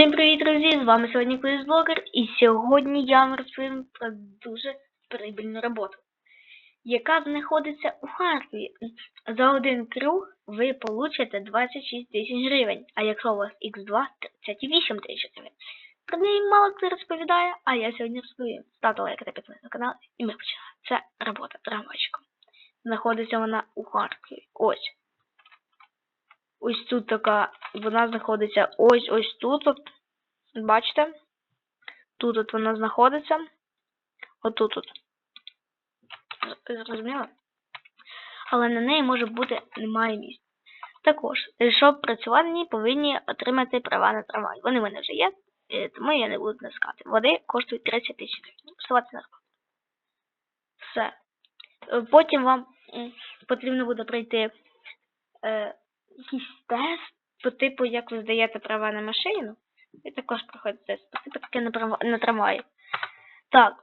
Всім привіт, друзі! З вами сьогодні Блогер, і сьогодні я вам розповім про дуже прибильну роботу, яка знаходиться у Харкові. За один круг ви получите 26 тисяч гривень, а якщо у вас Х2 – 38 тисяч гривень. Про неї мало хто розповідає, а я сьогодні розповім. Ставте лайк та підписуйтесь на канал, і ми починаємо. Це робота трамвайчиком. Знаходиться вона у Харкові. Ось. Ось тут така, вона знаходиться ось ось тут. От. Бачите? Тут от вона знаходиться. Отут от. Зрозуміло? Але на неї може бути немає місць. Також, щоб працювати на повинні отримати права на трамвай. Вони в мене вже є, е, тому я не буду натискати. Води коштують 30 тисяч гривень. Вставати на роботу. Все. Е, Потім вам потрібно буде пройти е, якийсь тест по типу, як ви здаєте права на машину. І також проходить тест по типу таке на, на трамваї. Так,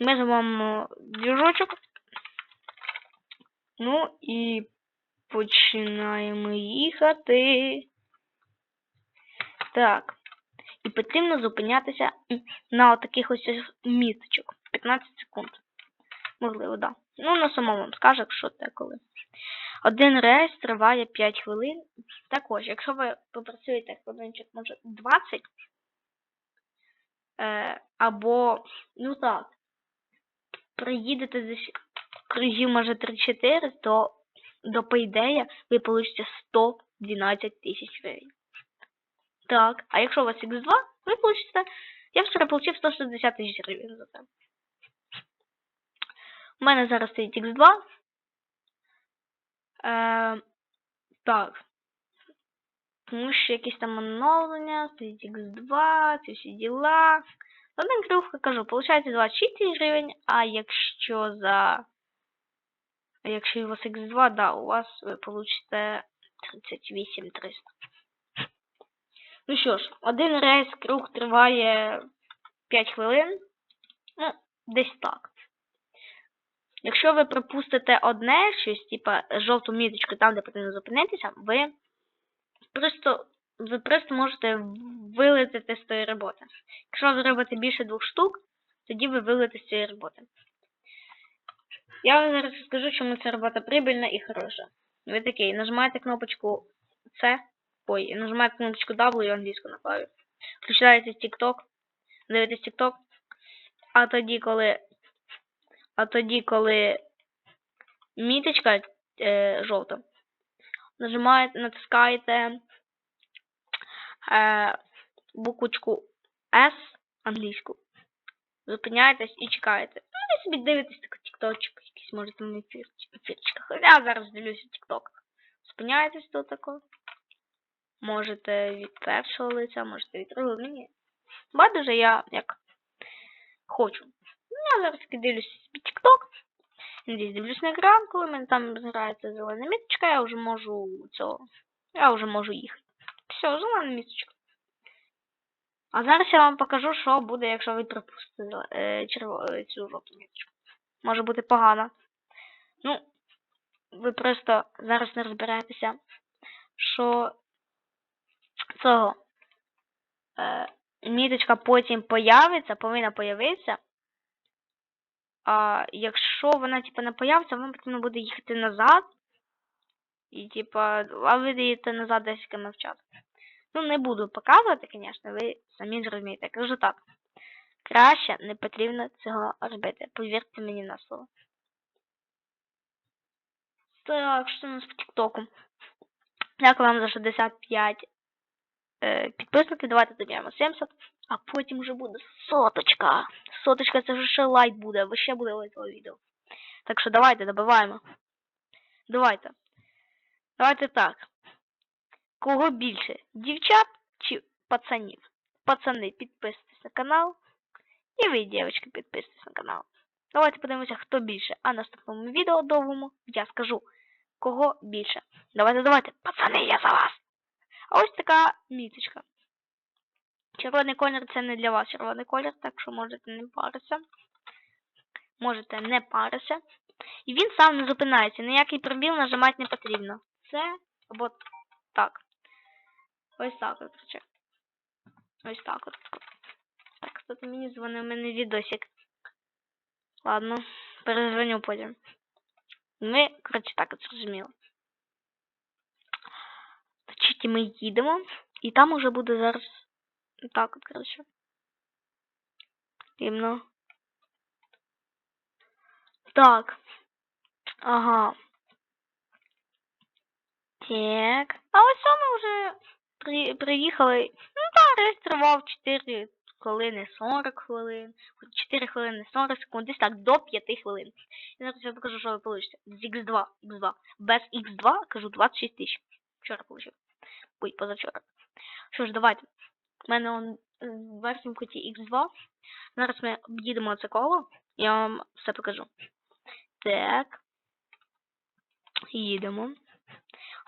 ми зробимо двіжочок. Ну і починаємо їхати. Так. І потрібно зупинятися на таких ось міточок. 15 секунд. Можливо, так. Да. Ну, на самому вам скаже, що це коли. Один рейс триває 5 хвилин. Також, якщо ви попрацюєте хвилинчик, може 20, е, або, ну так, приїдете десь кругів, може 3-4, то до пейдея ви получите 112 тисяч гривень. Так, а якщо у вас X2, ви получите, я вчора получив 160 тисяч гривень за це. У мене зараз стоїть X2. Е, так. Тому що якісь там оновлення, стоїть X2, ці всі діла. Круг, я кажу, получається 26 гривень, а якщо за. А якщо у вас X2, да, у вас ви получите 38 300. Ну що ж, один рейс круг триває 5 хвилин. Ну, десь так. Якщо ви пропустите одне щось, типа жовту міточку там, де потрібно зупинитися, ви просто ви просто можете вилетіти з тої роботи. Якщо ви зробите більше двох штук, тоді ви вилетите з цієї роботи. Я вам зараз скажу, чому ця робота прибильна і хороша. Ви такий, нажимаєте кнопочку C, ой, нажимаєте кнопочку W англійську на клаві. Включаєте TikTok, дивитесь TikTok, а тоді, коли а тоді, коли міточка е, жовта, нажимаєте, натискаєте е, буквочку S англійську, зупиняєтесь і чекаєте. Ну, ви собі дивитесь такий тікточок, якийсь може там ефір, ефірчиках. Я зараз дивлюся тікток. Зупиняєтесь тут тако. Можете від першого лиця, можете від другого. Мені байдуже я як хочу. Я зараз дивлюся собі TikTok. Десь дивлюсь на екран, коли мене там зграється зелена міточка, я вже можу цього. Я вже можу їхати. Все, зелена міточка. А зараз я вам покажу, що буде, якщо ви пропустите е, черво... е, цю жовту міточку. Може бути погано. Ну, ви просто зараз не розбираєтеся, що цього е, міточка потім появиться, повинна появитися. А якщо вона, типа, не появиться, вам потрібно буде їхати назад. І, типа, а ви їдете назад 10 км в. Ну, не буду показувати, звісно, ви самі зрозумієте. Кажу так. Краще не потрібно цього робити. Повірте мені на слово. Так, що у нас по Тіктоку? Дякую вам за 65 е. Давайте доб'ємо 70. А потім вже буде соточка. Соточка це вже ще лайк буде, або ще буде лайкове відео. Так що давайте добиваємо. Давайте. Давайте так. Кого більше? Дівчат чи пацанів? Пацани, підписуйтесь на канал. І ви, дівчатки, підписуйтесь на канал. Давайте подивимося, хто більше. А наступному відео довгому я скажу, кого більше. Давайте, давайте. Пацани, я за вас. А ось така міточка. Червоний колір це не для вас червоний колір, так що можете не паритися. Можете не паритися. І він сам не зупинається. Ніякий пробіл нажимати не потрібно. Це або так. Ось так, коротше. Ось так от. Так, хто-то мені дзвонив, у мене відосик. Ладно, перезвоню потім. Ми, коротше, так от зрозуміло. Значить, ми їдемо, і там уже буде зараз. Так от, коротше. Рівно. Так. Ага. Так. А ось ми вже при, приїхали. Ну так, реєстрував 4 хвилини 40 хвилин. 4 хвилини 40 секунд. Десь так, до 5 хвилин. І зараз я покажу, що ви получите. З X2, X2. Без X2, кажу, 26 тисяч. Вчора получив. Ой, позавчора. Що ж, давайте. У мене он е, в верхньому куті X2. Зараз ми об'їдемо це коло. Я вам все покажу. Так. Їдемо.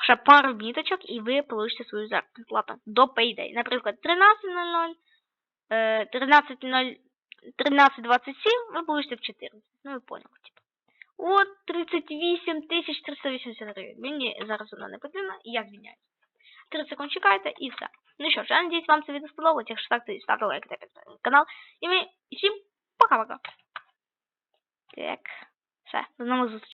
Ще пару міточок, і ви получите свою заробітну плату до Payday. Наприклад, 13.00, е, 13.00, 13.27 ви получите в 14. Ну, ви поняли, типу. От 38 380 гривень. Мені зараз вона не потрібна, і я звільняюсь. 30 секунд чекайте все. Ну що ж, я надіюсь, вам це відео сподобалось. Якщо так, то ставте лайк та підписуйтесь на канал. І ми всім пока-пока. Так. Все, до нових зустрічей.